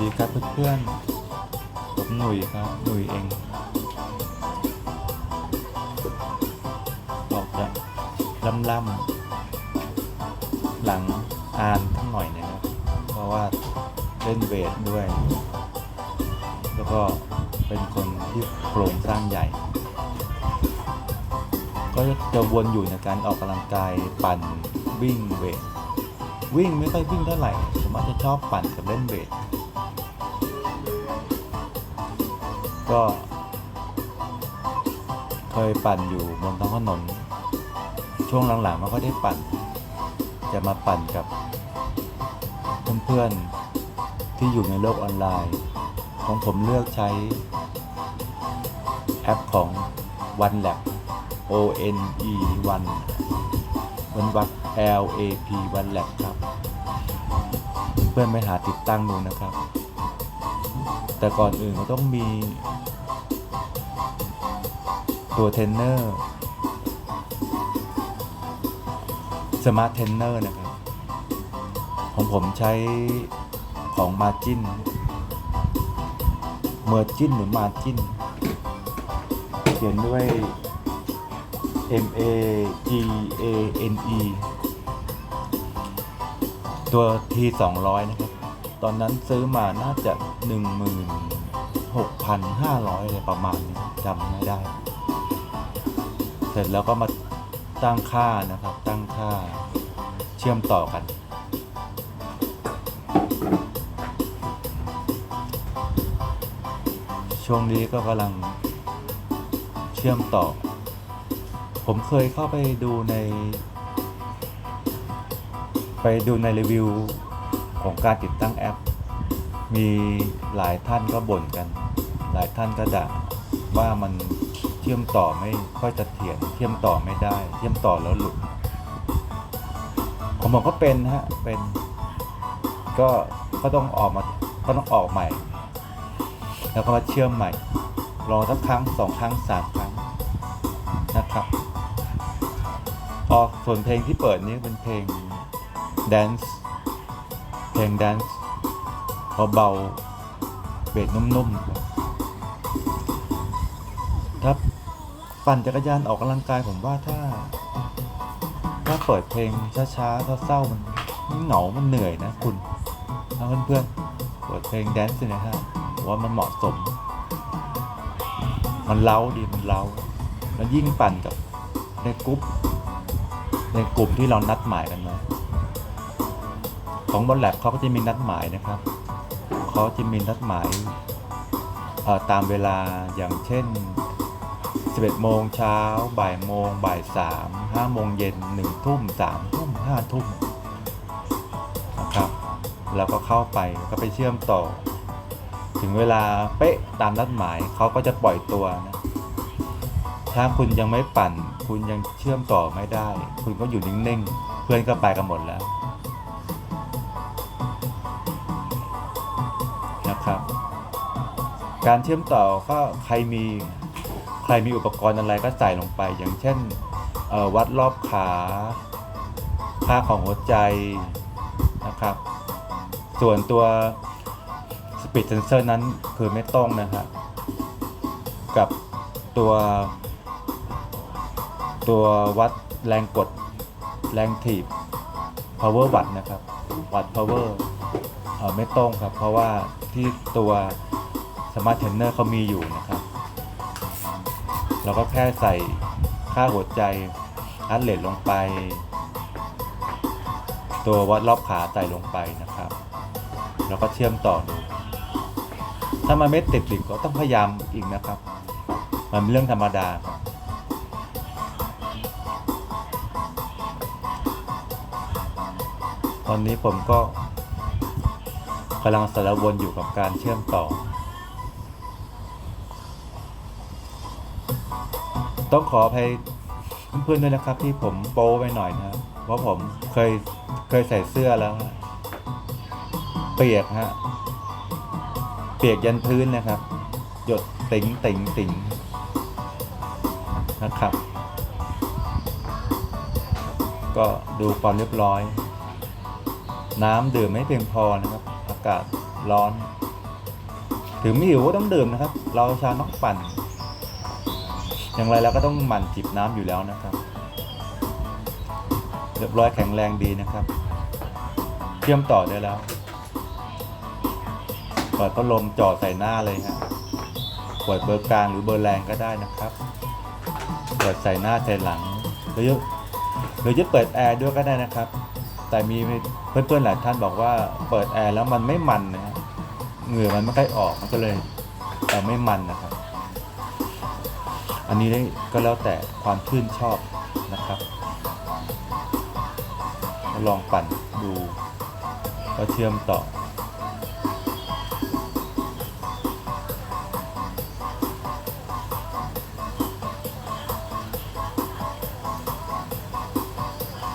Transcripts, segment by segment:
ดีครับเพื่อนๆผมหนุ่ยครับ หนุ่ยเอง ออกจะล่ำล่ำๆหลังอ่านทั้งหน่อยนะครับ เพราะว่าเล่นเวทด้วย แล้วก็เป็นคนที่โครงสร้างใหญ่ ก็จะวนอยู่ในการออกกำลังกายปั่นวิ่งเวทวิ่งไม่ค่อยวิ่งเท่าไหร่ ผมอาจจะชอบปั่นกับเล่นเวท ก็ เคยปั่นอยู่บนท้องถนน ช่วงหลังๆมันก็ได้ปั่น จะมาปั่นกับเพื่อนๆที่อยู่ในโลกออนไลน์ ของผมเลือกใช้ แอปของ One Lab O N E 1เป็นวัก L A P One Lab ครับ เพื่อนๆไปหาติดตั้งดูนะครับ แต่ก่อนอื่นก็ต้องมีตัวเทรนเนอร์สมาร์ทเทรนเนอร์นะครับของผมใช้ของ Margin เมอร์จินหรือ Margin เขียนด้วย M A G A N E ตัว T 200 นะครับ ตอนนั้นซื้อมาน่าจะ 16,500อะไรประมาณนี้จำไม่ได้ เสร็จแล้วก็มาตั้งค่านะครับ ตั้งค่าเชื่อมต่อกัน ช่วงนี้ก็กำลังเชื่อมต่อ ผมเคยเข้าไปดูใน ไปดูในรีวิว ของการติดตั้งแอป มีหลายท่านก็บ่นกัน หลายท่านก็ด่าว่ามันเชื่อมต่อไม่ค่อยจะเถียรเชื่อมต่อไม่ได้ เชื่อมต่อแล้วหลุดของผมก็เป็นนะฮะเป็นก็ก็ต้องออกมาก็ต้องออกใหม่ แล้วก็มาเชื่อมใหม่ รอสักครั้งสองครั้งสามครั้งนะครับออกส่วนเพลงที่เปิดนี้เป็นเพลง dance เพลง dance เบาๆเบสนุ่มๆถ้าปั่นจักรยานออกกำลังกายผมว่าถ้า ถ้าเปิดเพลงช้าๆเศร้าๆมันเหงา มันเหนื่อยนะคุณเพื่อนๆเปิดเพลงแดนซ์นะฮะว่ามันเหมาะสม มันเล้าดีมันเล้า แล้วยิ่งปั่นกับในกรุ๊ปในกลุ่มที่เรานัดหมายกันมา ของบนแลบเขาก็จะมีนัดหมายนะครับเขาจะมีนัดหมายตามเวลาอย่างเช่น 11 โมงเช้า บ่ายโมง บ่ายสามห้าโมงเย็นหนึ่งทุ่มสามทุ่มห้าทุ่มนะครับแล้วก็เข้าไปก็ไปเชื่อมต่อ ถึงเวลาเป๊ะตามนัดหมายเขาก็จะปล่อยตัวนะถ้าคุณยังไม่ปั่น คุณยังเชื่อมต่อไม่ได้ คุณก็อยู่นิ่งๆ เพื่อนก็ไปกันหมดแล้ว นะครับ การเชื่อมต่อก็ใครมีใครมีอุปกรณ์อะไรก็ใส่ลงไป อย่างเช่นวัดรอบขาค่าของหัวใจนะครับ ส่วนตัว Speed Sensor นั้นคือไม่ต้องนะครับกับตัวตัววัดแรงกดแรงถีบ power watt นะครับวัด power ไม่ต้องครับ เพราะว่า ที่ตัว smart trainer เขามีอยู่นะครับ เราก็แค่ใส่ค่าหัวใจอัดเลทลงไป ตัววัดรอบขาใส่ลงไปนะครับ แล้วก็เชื่อมต่อดู ถ้ามันไม่ติดหลิก็ต้องพยายามอีกนะครับ มันเป็นเรื่องธรรมดาครับตอนนี้ผมก็ำลังสารวนอยู่กับการเชื่อมต่อ ต้องขออภัยเพื่อนๆด้วยนะครับ ที่ผมโป้ไปหน่อยนะครับเพราะผมเคยเคยใส่เสื้อแล้ว เปียกฮะ เปียกยันพื้นนะครับ หยดติ๋งติ๋งติ๋งนะครับ ก็ดูความเรียบร้อย น้ำดื่มไม่เพียงพอนะครับากาศร้อน ถึงไม่หิวก็ต้องดื่มนะครับ เราชาวนักปั่น อย่างไรเราก็ต้องหมั่นจิบน้ำอยู่แล้วนะครับ เรียบร้อยแข็งแรงดีนะครับ เชื่อมต่อได้แล้วเปิดพัดลมจ่อใส่หน้าเลยฮะเปิดเบอร์กลางหรือเบอร์แรงก็ได้นะครับ เปิดใส่หน้าใส่หลังหรือจะหรือจะเปิดแอร์ด้วยก็ได้นะครับ แต่มีเพื่อนๆหลายท่านบอกว่าเปิดแอร์แล้วมันไม่มันนะฮะเหงื่อมันไม่ค่อยออกมันก็เลยแต่ไม่มันนะครับ อันนี้ก็แล้วแต่ความชื่นชอบนะครับ ลองปั่นดูก็เชื่อมต่อ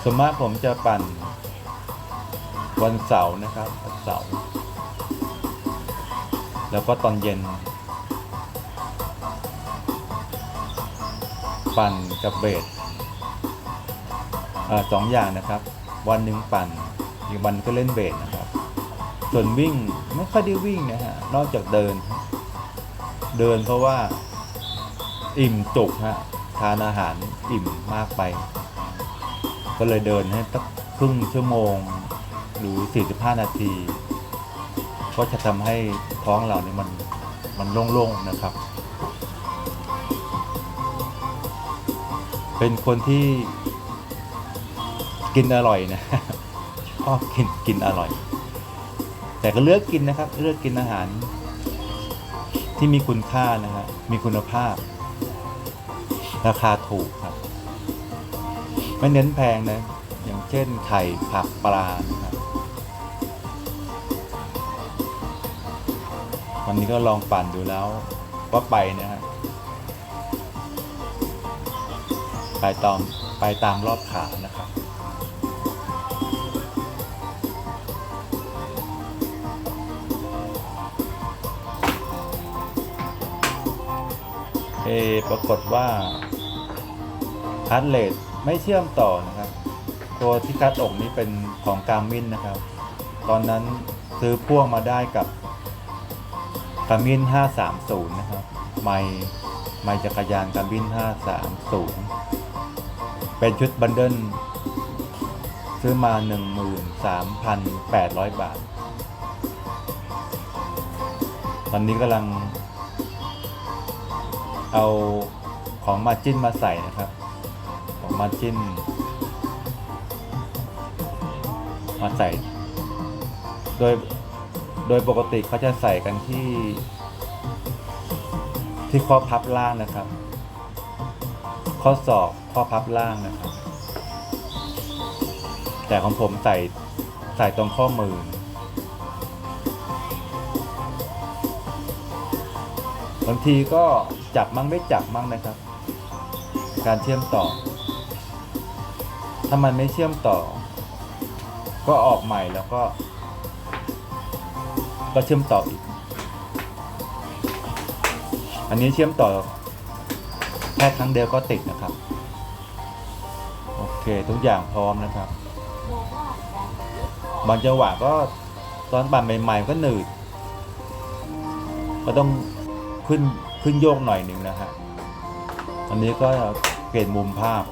ส่วนมากผมจะปั่น วันเสาร์นะครับวันเสาร์แล้วก็ตอนเย็น ปั่นกับเบสสองอย่างนะครับ วันหนึ่งปั่นอีกวันก็เล่นเบสนะครับ ส่วนวิ่งไม่ค่อยได้วิ่งนะฮะนอกจากเดิน เดินเพราะว่าอิ่มจุกฮะทานอาหารอิ่มมากไป ก็เลยเดินให้สักครึ่งชั่วโมง หรือ 45 นาที ก็จะทำให้ท้องเราเนี่ยมันมันโล่งๆนะครับ เป็นคนที่กินอร่อยนะชอบกินกินอร่อย แต่ก็เลือกกินนะครับ เลือกกินอาหาร ที่มีคุณค่านะครับมีคุณภาพ ราคาถูกครับ ไม่เน้นแพงนะ อย่างเช่นไข่ผักปลานะ วันนี้ก็ลองปั่นดูแล้วว่าไปนะฮะไปตามไปตามรอบขานะครับเอปรากฏว่าฮาร์ดเรทไม่เชื่อมต่อนะครับ ตัวที่คัดอกนี้เป็นของการมินนะครับ ตอนนั้นซื้อพ่วงมาได้กับ กามิน530 นะครับไม่ไมจักรยานกามิน530 เป็นชุดบันเดิลซื้อมา 13,800 บาท ตอนนี้กำลัง เอาของมาจิ้นมาใส่นะครับ ของมาจิ้น มาใส่ โดย โดยปกติเขาจะใส่กันที่ ที่ข้อพับล่างนะครับ ข้อศอกข้อพับล่างนะครับ แต่ของผมใส่ใส่ตรงข้อมือบางทีก็จับมั่งไม่จับมั่งนะครับ การเชื่อมต่อ ถ้ามันไม่เชื่อมต่อ ก็ออกใหม่แล้วก็ ก็เชื่อมต่ออีก อันนี้เชื่อมต่อแค่ครั้งเดียวก็ติดนะครับ โอเคทุกอย่างพร้อมนะครับบางจังหวะก็ตอนปั่นใหม่ๆก็หนืด ก็ต้องขึ้นขึ้นโยกหน่อยหนึ่งนะฮะอันนี้ก็เปลี่ยนมุมภาพ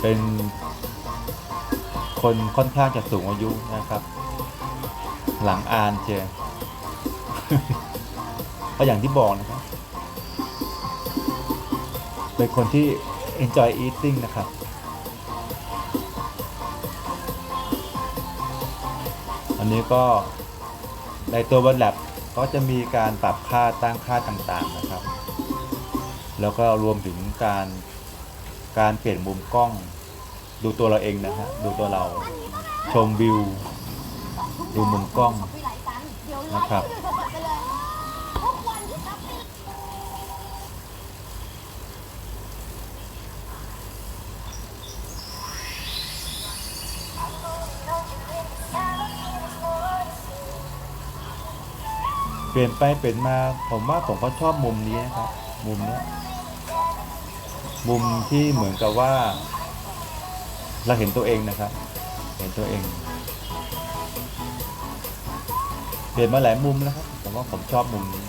เป็นคนค่อนข้างจะสูงอายุนะครับ หลังอานเจอก็อย่างที่บอกนะครับ เป็นคนที่ enjoy eating นะครับ อันนี้ก็ในตัวบันแลบก็จะมีการปรับค่าตั้งค่าต่างๆนะครับ แล้วก็รวมถึงการ การเปลี่ยนมุมกล้อง ดูตัวเราเองนะฮะ ดูตัวเรา ชมวิว ดูมุมกล้องนะครับ เปลี่ยนไปเปลี่ยนมา ผมว่าผมก็ชอบมุมนี้นะครับ มุมเนี้ย มุมที่เหมือนกับว่า เราเห็นตัวเองนะครับ เห็นตัวเองเปลี่ยนมาหลายมุมแล้วครับแต่ว่าผมชอบมุมนี้